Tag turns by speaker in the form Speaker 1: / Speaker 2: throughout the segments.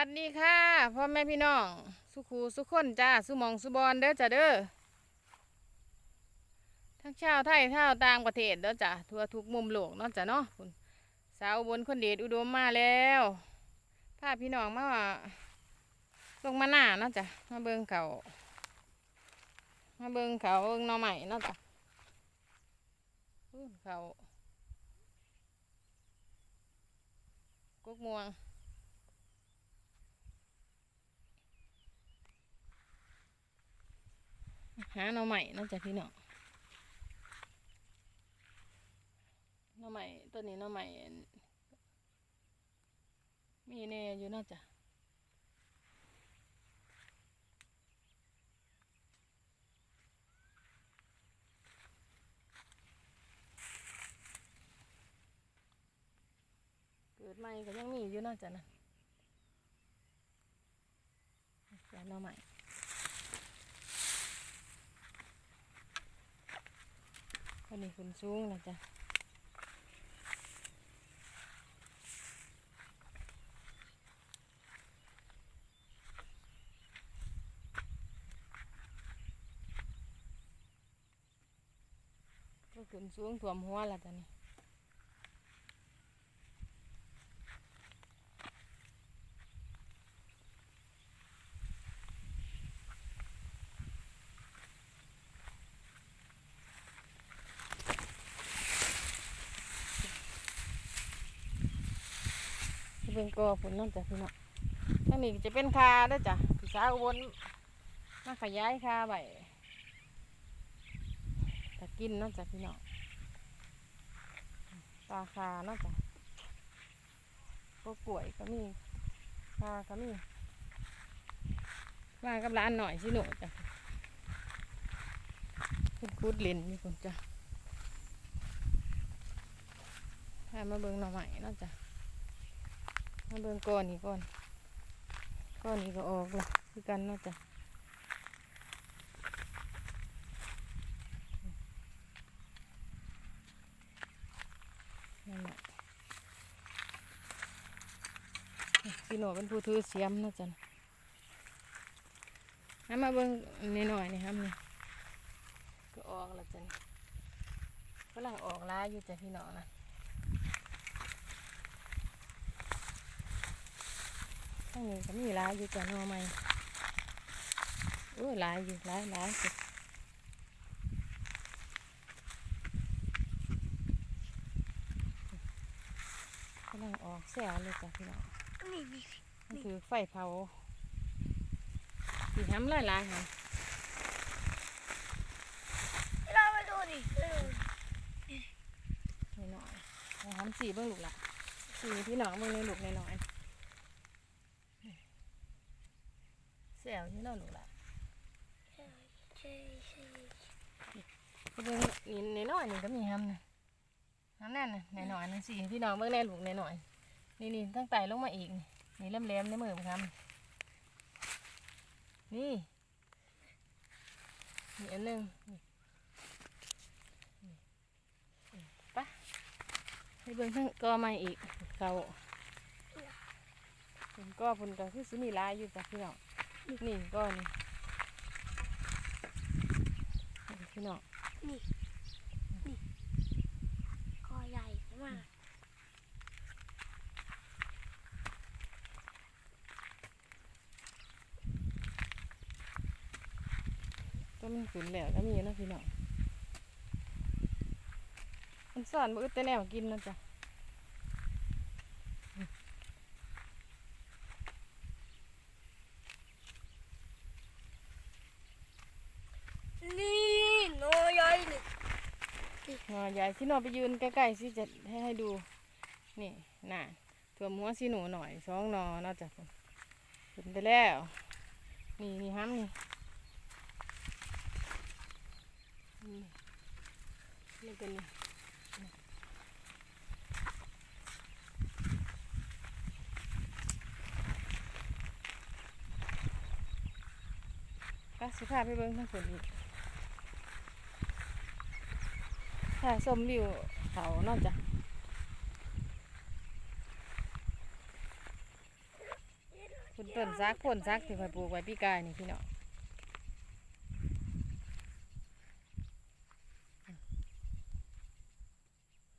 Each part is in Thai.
Speaker 1: วัสดีค่ะพ่อแม่พี่น้อง สุขูสุขคนจ้าสุหมองสุบอนเด้อจ้าเด้อทั้งชาวไทยชาวต่างประเทศเด้อจ้าทั่วทุกมุมโลกเนาะจ้าเนาะคุณสาวบนคนเดชอุดมมาแล้วพาพี่น้องมาลงมาหน้าเนาะจ้ามาเบิ่งเขามาเบิ่งเขาเบิ่งน่อใหม่เนาะจ้าเขากกม่วง หาหน่อใหม่น่าจะพี่น้องหน่อใหม่ตัวนี้หน่อใหม่มีแน่อยู่น่าจะเกิดใหม่ก็ยังมีอยู่น่าจะนะแต่หน่อใหม่ วันนี้คุณสูงนะจ๊ะก็ขึ้นสูงถ่วมหัวละจ้ะนี่ บิ่งกอฝนนั่นจ้ะพี่น้องทางนี้จะเป็นคาเด้จ้ะพี่สาวอุบนมาขยายคาไว้ถ้ากินนั่นจ้ะพี่น้องปลาคาเนาะจ้ะพวกกล้วยก็มีคาก็มีมากับร้านหน่อยสิหนูจ้ะคุณคูดเลนนี่คุณจ้ะพามาเบิ่งหน่อใหม่เนาะจ้ะ มาเบิ่งก้อนนี้ก่อนก้อนนี้ก็ออกละคือกันเนาะจ้ะนั่นแหละพี่หนูเป็นผู้ถือเสียมเนาะจ้ะนะให้มาเบิ่งนิดหน่อยนี่ครับนี่ก็ออกแล้วจ้ะนี่กำลังออกลายอยู่จ้ะพี่หนอนะางนี้ก็มีหลายอยู่จ้ะหน่อไม้โอ้ยหลายอยู่หลายหลายสิกำลังออกแซวเลยจ้ะพี่น้อง
Speaker 2: นี่
Speaker 1: คือไฟเผาสีห้ำหลายหลายค่ะ
Speaker 2: เรามาดูดิเออ
Speaker 1: นี่หน่อยเอาห้ำสีเบิ่งลูกละสีพี่น้องเบิ่งในลูกในหน่อย แซวที่น้องลูกละ
Speaker 2: ใช่ใช่ใช่
Speaker 1: เบิ่งนี่ในน้อยนี่ก็มีห้ำนะห้ำแน่นน่ะในหน่อยๆนึงสีพี่น้องเบิ่งในลูกในหน่อยนี่นี่ตั้งไต่ลงมาอีก นี่เล่มเล่มในมือมันครับนี่นี่อันหนึงนี่นี่นี่ไปะให้เบิ่งทั้งกอใหม่อีกเขาเป็นก้อพุ่นก็คือสิมีลายอยู่จ้ะพี่น้อง นี่ก้อนี่นี่พี่น้อง
Speaker 2: นี่นี่คอใหญ่มาก
Speaker 1: ก็มันขึ้นแล้วก็มีเนาะพี่น้องมันสอนมือแต่แนวกินนะจ๊ะ
Speaker 2: นี่โนใหญ่เลย
Speaker 1: งอใหญ่ที่นอไปยืนใกล้ๆสิจะให้ให้ดู นี่น่ะถ่วมหัวสีหนูหน่อยสองหนอนาะจ๊ะขึ้นไปแล้ว นี่นี่ห้ำนี่นี่นี่กันนี่ก็สิพาไปเบิ่งทั้งฝนอีก ค่ะส้มวิวเขาเนอกจากคุณต้นซักพ่นซักที่คอยปลูกไว้พี่กายนี่พี่น้อง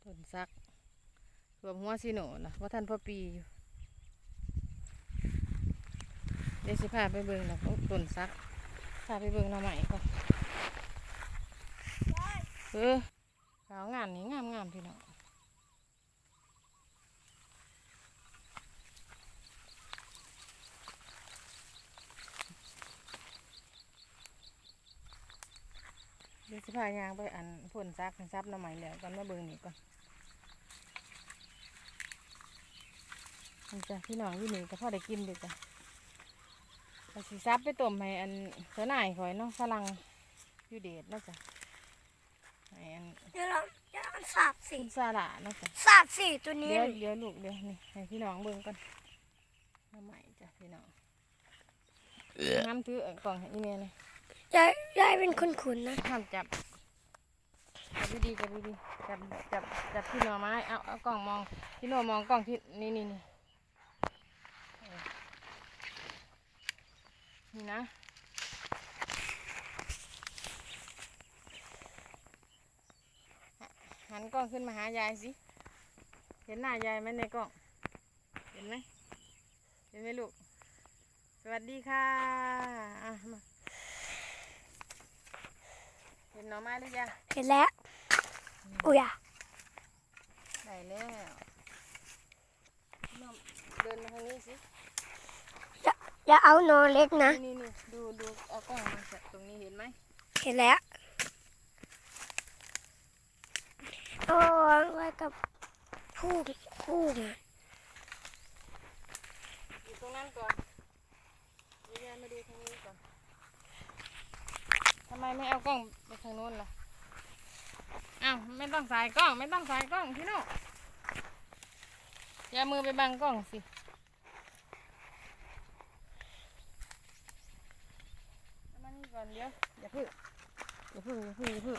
Speaker 1: ต้นซักรวมหัวซีโนนะว่าท่านพ่อปีอยู่เดี๋ยวสิพาไปเบิ่งนะต้นซักพาไปเบิ่งหน่อใหม่ก่อนเออ ขาวงามนี่งามงามๆพี่น้องเดี๋ยวสิพายางไปอันพ่นซักซับน้ำใหม่แล้วก่อนมาเบิ่งนี่ก่อนนี่จ้ะพี่น้องอยู่นี่ก็พอได้กินด็จ้ะก็สิซับไปต้มให้อันเสือหน่ายข่อยเนาะฝรั่งอยู่เดชนะจ้ะ ให้อัน
Speaker 2: เดี๋ยวเราเดี๋ยวเราสาบสี
Speaker 1: คุณซาลาเนาะจ้ะ
Speaker 2: สาบสีตัวนี้
Speaker 1: เดี๋ยวเดี๋ยวลูกเดี๋ยวนี่ให้พี่น้องเบิ่งก่อนหน้ำใหม่จ้ะพี่น้องน้ำถือเอากล่องให้อีเมลเลย
Speaker 2: ยายยายเป็นคนขุนนะ
Speaker 1: ห้ามจับจับดีๆจับดีๆจับจับจับที่หน่อไม้เอาเอากล้องมองที่หน่อมองกล้องที่นี่นี่นี่เออนี่นะหัน กล้องขึ้นมาหายายสิ เห็นหน้ายายไหมในกล้อง เห็นไหม เห็นไหมลูก สวัสดีค่ะอะมาเห็นหน่อไม้หรือยัง
Speaker 2: เห็นแล้ว อุ้ยอะ
Speaker 1: ได้แล้วน้องเดินมาทางนี้สิ
Speaker 2: อย่าเอานอเล็กนะ
Speaker 1: นี่นี่ดูดูเอากล้องมาจากตรงนี้เห็นไหม
Speaker 2: เห็นแล้ว เอาวางไว้กับผู้คู่
Speaker 1: อยู่ตรงนั้นก่อนเดี๋ยวมาดูทางนี้ก่อนทำไมไม่เอากล้องไปทางโน้นล่ะอ้าวไม่ต้องสายกล้องไม่ต้องสายกล้องพี่โน่อย่ามือไปบังกล้องสิมานี่ก่อนเดี๋ยวอย่าพึ่งอย่าพึ่งอย่าพึ่งอย่าพึ่ง